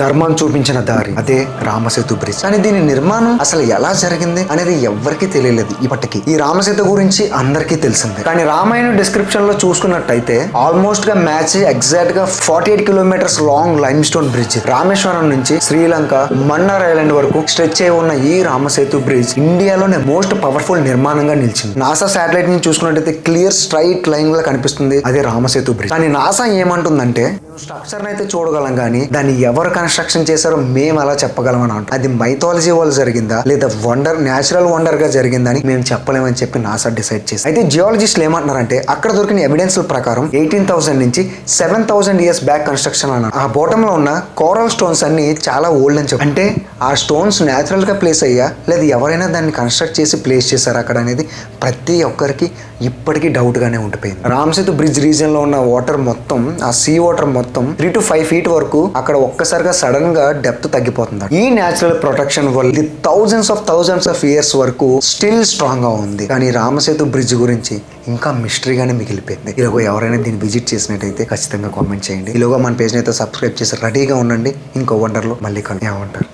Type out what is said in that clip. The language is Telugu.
ధర్మం చూపించిన దారి. అదే రామసేతు బ్రిడ్జ్. కానీ దీని నిర్మాణం అసలు ఎలా జరిగింది అనేది ఎవ్వరికీ తెలియలేదు. ఇప్పటికీ ఈ రామసేతు గురించి అందరికీ తెలిసిందే. కానీ రామాయణ డిస్క్రిప్షన్లో చూసుకున్నట్టయితే ఆల్మోస్ట్గా మ్యాచ్ ఎగ్జాక్ట్గా forty eight kilometres long limestone bridge Rameswaram నుంచి శ్రీలంక మన్నార్ ఐలాండ్ వరకు స్ట్రెచ్ అయి ఉన్న ఈ రామసేతు బ్రిడ్జ్ ఇండియాలోనే మోస్ట్ పవర్ఫుల్ నిర్మాణంగా నిలిచింది. నాసా శాటిలైట్ నుంచి చూసుకున్నట్టయితే క్లియర్ స్ట్రైట్ లైన్గా కనిపిస్తుంది అదే రామసేతు బ్రిడ్జ్ కానీ నాసా ఏమంటుందంటే స్ట్రక్చర్ అయితే చూడగలం కానీ దాన్ని ఎవరు కన్స్ట్రక్షన్ చేశారో మేము అలా చెప్పగలం అని అంటాం అది మైథాలజీ వల్ల జరిగిందా లేదా వండర్ న్యాచురల్ వండర్గా జరిగిందని మేము చెప్పలేమని చెప్పి నాసా డిసైడ్ చేసి అయితే జియాలజిస్టులు ఏమంటున్నారంటే అక్కడ దొరికిన ఎవిడెన్స్ ప్రకారం ఎయిటీన్ థౌసండ్ నుంచి seven thousand years back construction అన్నారు ఆ బాటమ్లో ఉన్న కోరల్ స్టోన్స్ అన్ని చాలా ఓల్డ్ అని చెప్పి అంటే ఆ స్టోన్స్ న్యాచురల్గా ప్లేస్ అయ్యా లేదా ఎవరైనా దాన్ని కన్స్ట్రక్ట్ చేసి ప్లేస్ చేశారు అక్కడ అనేది ప్రతి ఒక్కరికి ఇప్పటికీ డౌట్ గానే ఉండిపోయింది. రామసేతు బ్రిడ్జ్ రీజియన్లో ఉన్న వాటర్ మొత్తం ఆ సీ వాటర్ మొత్తం మొత్తం త్రీ టు ఫైవ్ ఫీట్ వరకు అక్కడ ఒక్కసారిగా సడన్గా డెప్త్ తగ్గిపోతుంది ఈ నేచురల్ ప్రొటెక్షన్ వల్ల ఇది thousands of thousands of years వరకు స్టిల్ స్ట్రాంగ్గా ఉంది. కానీ రామసేతు బ్రిడ్జ్ గురించి ఇంకా మిస్టరీగానే మిగిలిపోయింది. ఈరోజు ఎవరైనా దీన్ని విజిట్ చేసినట్టయితే ఖచ్చితంగా కామెంట్ చేయండి. ఈలోగా మన పేజ్ అయితే సబ్స్క్రైబ్ చేసి రెడీగా ఉండండి. ఇంకో వండర్లో మళ్ళీ కలు ఏమంటారు?